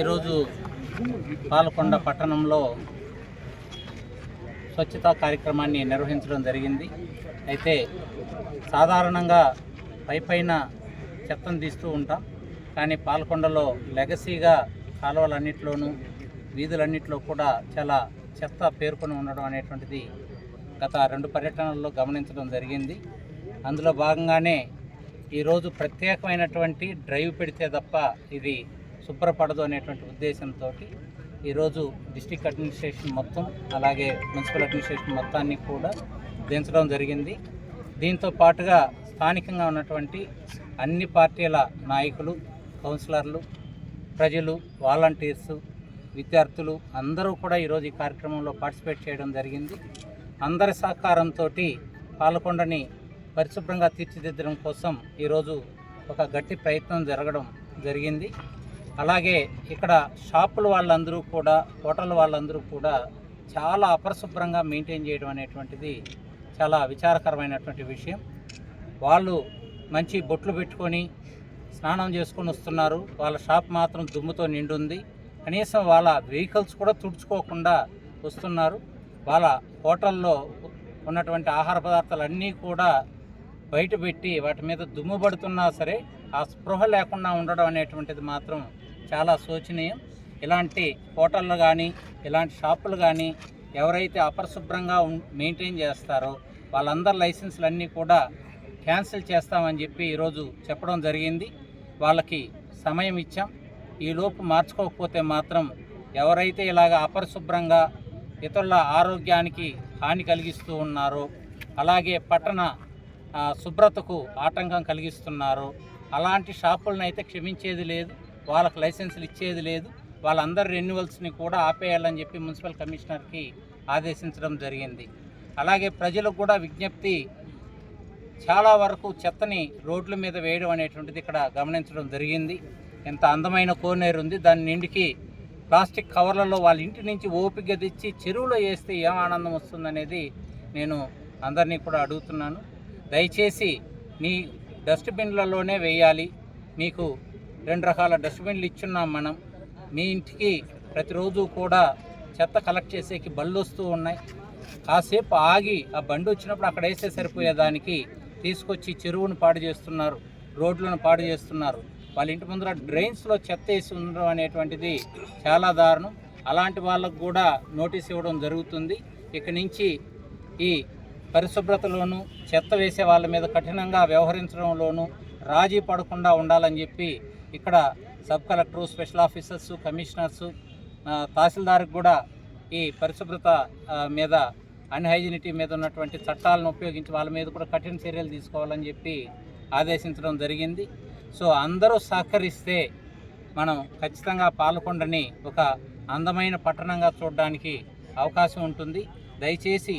ఈరోజు పాలకొండ పట్టణంలో స్వచ్ఛతా కార్యక్రమాన్ని నిర్వహించడం జరిగింది. అయితే సాధారణంగా పై పైన చెత్తను తీస్తూ ఉంటాం. కానీ పాలకొండలో లెగసీగా కాలువలన్నింటిలోనూ వీధులన్నింటిలో కూడా చాలా చెత్త పేర్కొని ఉండడం అనేటువంటిది గత రెండు పర్యటనల్లో గమనించడం జరిగింది. అందులో భాగంగానే ఈరోజు ప్రత్యేకమైనటువంటి డ్రైవ్ పెడితే తప్ప ఇది శుభ్రపడదు అనేటువంటి ఉద్దేశంతో ఈరోజు డిస్టిక్ అడ్మినిస్ట్రేషన్ మొత్తం అలాగే మున్సిపల్ అడ్మినిస్ట్రేషన్ మొత్తాన్ని కూడా దించడం జరిగింది. దీంతో పాటుగా స్థానికంగా ఉన్నటువంటి అన్ని పార్టీల నాయకులు కౌన్సిలర్లు ప్రజలు వాలంటీర్స్ విద్యార్థులు అందరూ కూడా ఈరోజు ఈ కార్యక్రమంలో పార్టిసిపేట్ చేయడం జరిగింది. అందరి సహకారంతో పాలకొండని పరిశుభ్రంగా తీర్చిదిద్దడం కోసం ఈరోజు ఒక గట్టి ప్రయత్నం జరగడం జరిగింది. అలాగే ఇక్కడ షాపుల వాళ్ళందరూ కూడా హోటల్ వాళ్ళందరూ కూడా చాలా అపరిశుభ్రంగా మెయింటైన్ చేయడం అనేటువంటిది చాలా విచారకరమైనటువంటి విషయం. వాళ్ళు మంచి బొట్లు పెట్టుకొని స్నానం చేసుకొని వస్తున్నారు. వాళ్ళ షాప్ మాత్రం దుమ్ముతో నిండుంది. కనీసం వాళ్ళ వెహికల్స్ కూడా తుడుచుకోకుండా వస్తున్నారు. వాళ్ళ హోటల్లో ఉన్నటువంటి ఆహార పదార్థాలు అన్నీ కూడా బయట పెట్టి వాటి మీద దుమ్ము పడుతున్నా సరే ఆ స్పృహ లేకుండా ఉండడం అనేటువంటిది మాత్రం చాలా శోచనీయం. ఇలాంటి హోటళ్ళు కానీ ఇలాంటి షాపులు కానీ ఎవరైతే అపరిశుభ్రంగా ఉం- మెయింటైన్ చేస్తారో వాళ్ళందరి లైసెన్సులు అన్నీ కూడా క్యాన్సిల్ చేస్తామని చెప్పి ఈరోజు చెప్పడం జరిగింది. వాళ్ళకి సమయం ఇచ్చాం. ఈలోపు మార్చుకోకపోతే మాత్రం ఎవరైతే ఇలాగ అపరిశుభ్రంగా ఇతరుల ఆరోగ్యానికి హాని కలిగిస్తూ ఉన్నారో అలాగే పట్టణ శుభ్రతకు ఆటంకం కలిగిస్తున్నారు. అలాంటి షాపులను అయితే క్షమించేది లేదు. వాళ్ళకి లైసెన్సులు ఇచ్చేది లేదు. వాళ్ళందరి రెన్యువల్స్ని కూడా ఆపేయాలని చెప్పి మున్సిపల్ కమిషనర్కి ఆదేశించడం జరిగింది. అలాగే ప్రజలకు కూడా విజ్ఞప్తి చాలా వరకు చెత్తని రోడ్ల మీద వేయడం అనేటువంటిది ఇక్కడ గమనించడం జరిగింది. ఎంత అందమైన కోనేరు ఉంది. దాని నిండికి ప్లాస్టిక్ కవర్లలో వాళ్ళ ఇంటి నుంచి ఓపిక తెచ్చి చెరువులో వేస్తే ఏం ఆనందం వస్తుందనేది నేను అందరినీ కూడా అడుగుతున్నాను. దయచేసి మీ డస్ట్బిన్లలోనే వేయాలి. మీకు రెండు రకాల డస్ట్బిన్లు ఇచ్చున్నాం మనం. మీ ఇంటికి ప్రతిరోజు కూడా చెత్త కలెక్ట్ చేసేకి బళ్ళు వస్తూ ఉన్నాయి. కాసేపు ఆగి ఆ బండి వచ్చినప్పుడు అక్కడ వేస్తే సరిపోయేదానికి తీసుకొచ్చి చెరువును పాడు చేస్తున్నారు రోడ్లను పాడు చేస్తున్నారు. వాళ్ళ ఇంటి ముందర డ్రైన్స్లో చెత్త వేసి ఉండడం అనేటువంటిది చాలా దారుణం. అలాంటి వాళ్ళకు కూడా నోటీస్ ఇవ్వడం జరుగుతుంది. ఇక నుంచి ఈ పరిశుభ్రతలోనూ చెత్త వేసే వాళ్ళ మీద కఠినంగా వ్యవహరించడంలోనూ రాజీ పడకుండా ఉండాలని చెప్పి ఇక్కడ sub collector special officers commissioners తహసీల్దార్కి కూడా ఈ పరిశుభ్రత మీద అన్హైజినిటీ మీద ఉన్నటువంటి చట్టాలను ఉపయోగించి వాళ్ళ మీద కూడా కఠిన చర్యలు తీసుకోవాలని చెప్పి ఆదేశించడం జరిగింది. సో అందరూ సహకరిస్తే మనం ఖచ్చితంగా పాల్గొండని ఒక అందమైన పట్టణంగా చూడడానికి అవకాశం ఉంటుంది. దయచేసి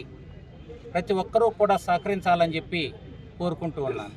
ప్రతి ఒక్కరూ కూడా సహకరించాలని చెప్పి కోరుకుంటూ ఉన్నాను.